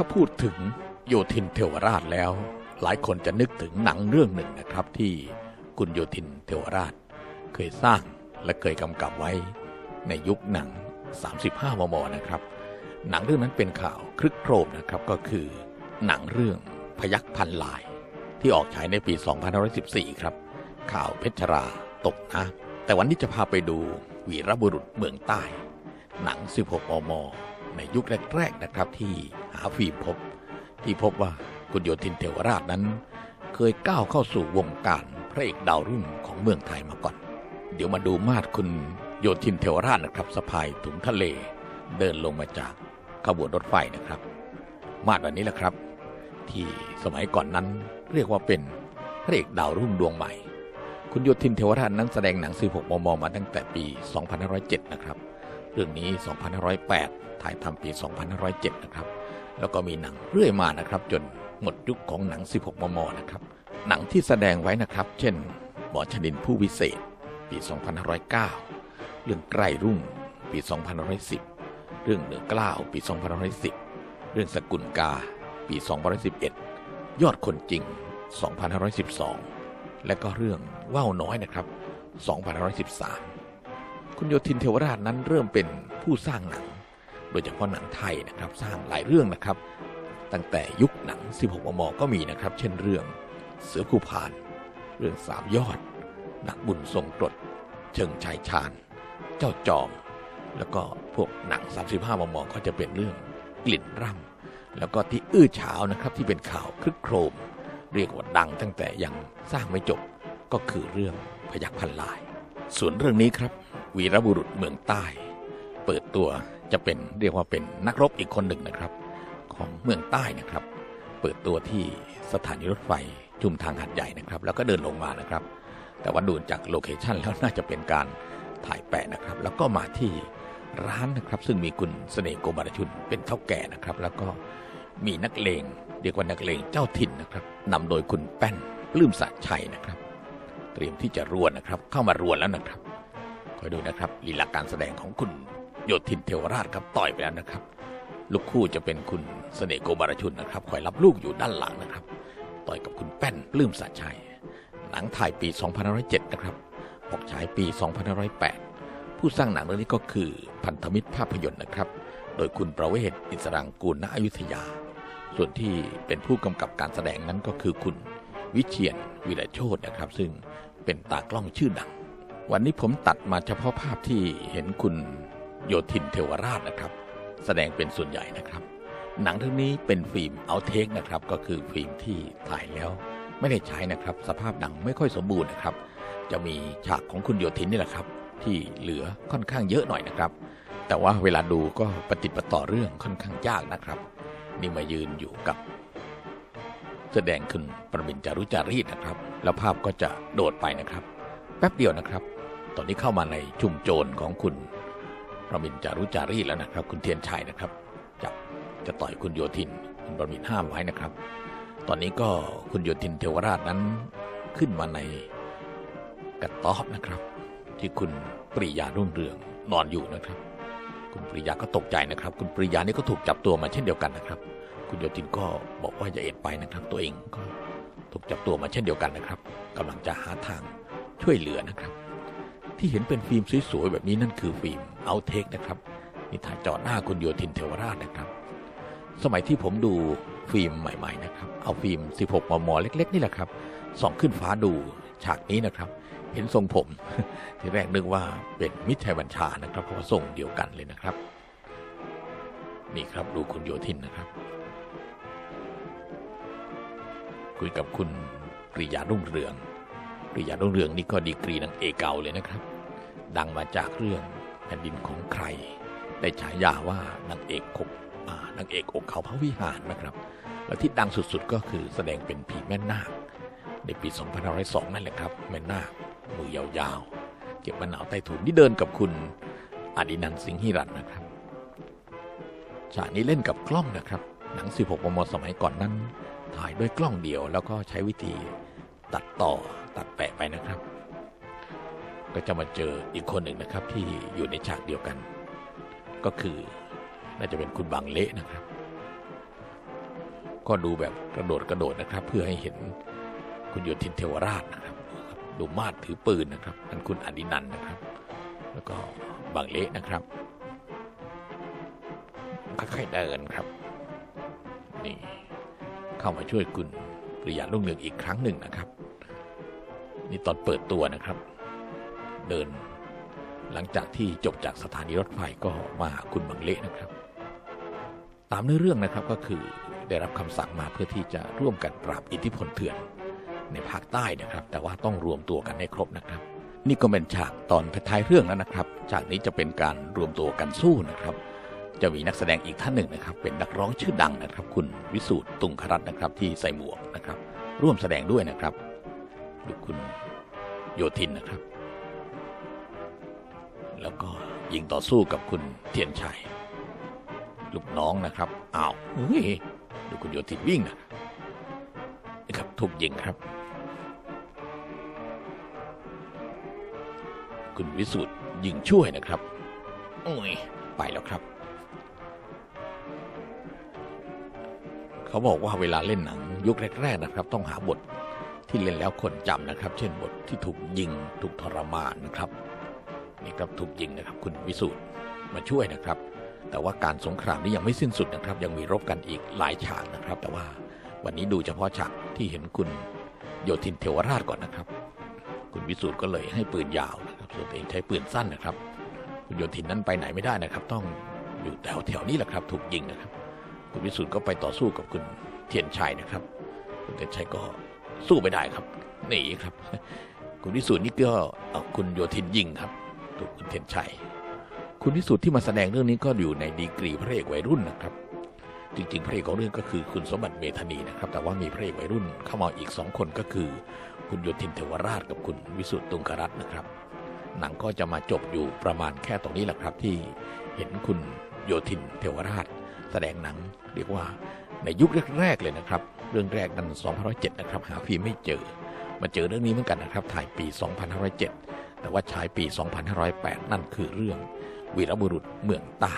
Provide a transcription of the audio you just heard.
ถ้าพูดถึงโยธินเทวราชแล้ว หลายคนจะนึกถึงหนังเรื่องหนึ่งนะครับ ที่คุณโยธินเทวราช เคยสร้างและเคยกำกับไว้ในยุคหนัง 35 มม นะครับ หนังเรื่องนั้นเป็นข่าวคลึกโครมนะครับก็คือ หนังเรื่องพยักพันลาย ที่ออกฉายในปี 2514 ครับ ข่าวเพชรราตกน้ำแต่วันนี้จะพาไปดูวีรบุรุษเมืองใต้ หนัง 16 มม ในยุคแรก ๆ นะครับที่าฟิล์มพบ ที่พบว่าคุณโยธินเทวราชนั้น เคยก้าวเข้าสู่วงการพระเอกดาวรุ่งของเมืองไทยมาก่อน เดี๋ยวมาดูมาดคุณโยธินเทวราชนะครับสะพายถุงทะเล เดินลงมาจากขบวนรถไฟนะครับ มาดวันนี้แหละครับ ที่สมัยก่อนนั้นเรียกว่าเป็นพระเอกดาวรุ่งดวงใหม่ คุณโยธินเทวราชนั้นแสดงหนัง16มมมาตั้งแต่ปี 2507 นะครับ เรื่องนี้ 2508 ถ่ายทำปี 2507 นะครับ แล้วก็มีหนังเรื่อยมานะครับ จนหมดยุคของหนัง 16 มม นะครับ หนังที่แสดงไว้นะครับ เช่น หมอชนินผู้วิเศษ ปี 2509 เรื่องใกล้รุ่ง ปี 2510 เรื่องเหนือกล้าว ปี 2510 เรื่องสกุลกา ปี 2511 ยอดคนจริง 2512 และก็เรื่องว่าวน้อยนะครับ 2513 คุณโยธินเทวราชนั้นเริ่มเป็นผู้สร้างหนัง โดยเฉพาะหนังไทยนะครับสร้างหลายเรื่องนะครับ ตั้งแต่ยุคหนัง 16 มม ก็มีนะครับ เช่นเรื่องเสือคู่พาน เรื่องสามยอด นักบุญทรงกรดเชิงชายชาญ เจ้าจอม แล้วก็พวกหนัง 35 มม ก็จะเป็นเรื่องกลิ่นร่ำแล้วก็ที่อื้อฉาวนะครับที่เป็นข่าวคลึกโครม เรียกว่าดังตั้งแต่ยังสร้างไม่จบก็คือเรื่องพยักพันลาย ส่วนเรื่องนี้ครับ วีรบุรุษเมืองใต้ เปิดตัว จะเป็นเรียกว่าเป็นนักรบอีกคนหนึ่งนะครับ ของเมืองใต้นะครับ เปิดตัวที่สถานีรถไฟชุมทางหัดใหญ่นะครับ แล้วก็เดินลงมานะครับ แต่ว่าดูจากโลเคชันแล้วน่าจะเป็นการถ่ายแปะนะครับ แล้วก็มาที่ร้านนะครับ ซึ่งมีคุณเสน่ห์โกบารชุนเป็นเท่าแก่นะครับ แล้วก็มีนักเลงเรียกว่านักเลงเจ้าถิ่นนะครับนำโดยคุณแป้นปลื้มสัชัยนะครับ เตรียมที่จะรวนนะครับ เข้ามารวนแล้วนะครับคอยดูนะครับลีลาการแสดงของคุณ โยธินเทวราชครับต่อยไปแล้วนะครับ ลูกคู่จะเป็นคุณเสน่ห์โกบารชุนนะครับคอยรับลูกอยู่ด้านหลังนะครับ ต่อยกับคุณแป้นปลื้มสัชัย หนังถ่ายปี 2507 นะครับออกฉายปี 2508 ผู้สร้างหนังเรื่องนี้ก็คือพันธมิตรภาพยนตร์นะครับ โดยคุณประเวศอิสรังกูลณอยุธยา ส่วนที่เป็นผู้กำกับการแสดงนั้นก็คือคุณวิเชียนวิรโชตนะครับ ซึ่งเป็นตากล้องชื่อดัง วันนี้ผมตัดมาเฉพาะภาพที่เห็นคุณ โยธินเทวราชนะครับ แสดงเป็นส่วนใหญ่นะครับ หนังเรื่องนี้เป็นฟิล์มเอาเทคนะครับ ก็คือฟิล์มที่ถ่ายแล้ว ไม่ได้ใช้นะครับ สภาพหนังไม่ค่อยสมบูรณ์นะครับ จะมีฉากของคุณโยธินนี่แหละครับ ที่เหลือค่อนข้างเยอะหน่อยนะครับ แต่ว่าเวลาดูก็ปฏิดประต่อเรื่องค่อนข้างยากนะครับ นี่มายืนอยู่กับแสดงคุณประมินจารุจารีตนะครับ แล้วภาพก็จะโดดไปนะครับ แป๊บเดียวนะครับ ตอนนี้เข้ามาในชุมโจรของคุณ ประมินจารุจารีแล้วนะครับ คุณเทียนชัยนะครับจับจะต่อยคุณโยธินคุณประมินห้ามไว้นะครับ ตอนนี้ก็คุณโยธินเทวราชนั้นขึ้นมาในกระต๊อบนะครับ ที่คุณปริยารุ่งเรืองนอนอยู่นะครับ คุณปริยาก็ตกใจนะครับ คุณปริยานี่ก็ถูกจับตัวมาเช่นเดียวกันนะครับ คุณโยธินก็บอกว่าอย่าเอ็ดไปนะครับ ตัวเองก็ถูกจับตัวมาเช่นเดียวกันนะครับกำลังจะหาทางช่วยเหลือนะครับ ที่เห็นเป็นฟิล์มสวยๆแบบนี้นั่นคือฟิล์ม เอาเทคนะครับนี่ถ่ายจอหน้าคุณโยธินเทวราชนะครับ สมัยที่ผมดูฟิล์มใหม่ๆนะครับเอาฟิล์ม 16 มม เล็ก ๆ นี่แหละครับส่องขึ้นฟ้าดูฉากนี้นะครับ เห็นทรงผมที่แรกนึกว่าเป็นมิตรชัยบัญชานะครับ เพราะว่าทรงเดียวกันเลยนะครับ นี่ครับดูคุณโยธินนะครับ คุยกับคุณปริยารุ่งเรืองปริยารุ่งเรืองนี่ก็ดีกรีนางเอกเก่าเลยนะครับ ดังมาจากเรื่อง แผ่นดินของใคร ได้ฉายาว่านางเอกขกนางเอกอกเขาพระวิหารนะครับ แล้วที่ดังสุดๆก็คือแสดงเป็นผีแม่นาคในปี 2502 นั่นแหละครับ แม่นาคมือยาวๆ เก็บมะนาวใต้ถุนนี่เดินกับคุณอดินันสิงห์หิรันนะครับฉากนี้เล่นกับกล้องนะครับ หนัง 16 มม สมัยก่อนนั้น ถ่ายด้วยกล้องเดียวแล้วก็ใช้วิธีตัดต่อตัดแปะไปนะครับ ก็จะมาเจออีกคนหนึ่งนะครับ ที่อยู่ในฉากเดียวกัน ก็คือน่าจะเป็นคุณบางเละนะครับ ก็ดูแบบกระโดดกระโดดนะครับ เพื่อให้เห็นคุณโยธินเทวราชนะครับ ดูมาดถือปืนนะครับนั่นคุณอดินันนะครับ แล้วก็บางเละนะครับค่อยๆเดินครับนี่เข้ามาช่วยคุณปริยาลุ่งเรืองอีกครั้งหนึ่งนะครับ นี่ตอนเปิดตัวนะครับ เดิน หลังจากที่จบจากสถานีรถไฟก็มาหาคุณบางเละนะครับ ตามเนื้อเรื่องนะครับก็คือได้รับคำสั่งมาเพื่อที่จะร่วมกันปราบอิทธิพลเถื่อนในภาคใต้นะครับ แต่ว่าต้องรวมตัวกันให้ครบนะครับ นี่ก็เป็นฉากตอนท้ายเรื่องแล้วนะครับ ฉากนี้จะเป็นการรวมตัวกันสู้นะครับ จะมีนักแสดงอีกท่านหนึ่งนะครับ เป็นนักร้องชื่อดังนะครับ คุณวิสูตรตุงครัตน์นะครับ ที่ใส่หมวกนะครับ ร่วมแสดงด้วยนะครับดูคุณโยธินนะครับ แล้วก็ยิงต่อสู้กับคุณเทียนชัย ลูกน้องนะครับอ้าวเฮ้ยดูคุณโยธินวิ่งนะนะครับถูกยิงครับ คุณวิสุทธ์ยิงช่วยนะครับโอ้ยไปแล้วครับ เขาบอกว่าเวลาเล่นหนังยุคแรก ๆนะครับ ต้องหาบทที่เล่นแล้วคนจำนะครับ เช่นบทที่ถูกยิงถูกทรมานนะครับ นี่ครับถูกยิงนะครับ คุณวิสุทธ์มาช่วยนะครับ แต่ว่าการสงครามนี้ยังไม่สิ้นสุดนะครับ ยังมีรบกันอีกหลายฉากนะครับ แต่ว่าวันนี้ดูเฉพาะฉากที่เห็นคุณโยธินเทวราชก่อนนะครับ คุณวิสูตรก็เลยให้ปืนยาวนะครับส่วนตัวเองใช้ปืนสั้นนะครับ คุณโยธินนั้นไปไหนไม่ได้นะครับ ต้องอยู่แถวแถวนี้แหละครับ ถูกยิงนะครับ คุณวิสูตรก็ไปต่อสู้กับคุณเทียนชัยนะครับ คุณเทียนชัยก็สู้ไม่ได้ครับหนีครับ คุณวิสูตรนี่ก็คุณโยธินยิงครับ ถูกคุณเทียนชัย คุณวิสุทธิ์ที่มาแสดงเรื่องนี้ก็อยู่ในดีกรีพระเอกวัยรุ่นนะครับ จริงๆ พระเอกของเรื่องก็คือคุณสมบัติเมธานีนะครับ แต่ว่ามีพระเอกวัยรุ่นเข้ามาอีกสองคนก็คือ คุณโยธินเทวราชกับคุณวิสุทธ์ตุงกรัตน์นะครับ หนังก็จะมาจบอยู่ประมาณแค่ตรงนี้แหละครับ ที่เห็นคุณโยธินเทวราช แสดงหนังเรียกว่าในยุคแรกๆเลยนะครับ เรื่องแรกนั้น2507นะครับ หาฟิล์มไม่เจอ มาเจอเรื่องนี้เหมือนกันนะครับ ถ่ายปี 2507 แต่ว่าฉายปี 2508 นั่นคือเรื่องวีรบุรุษเมืองใต้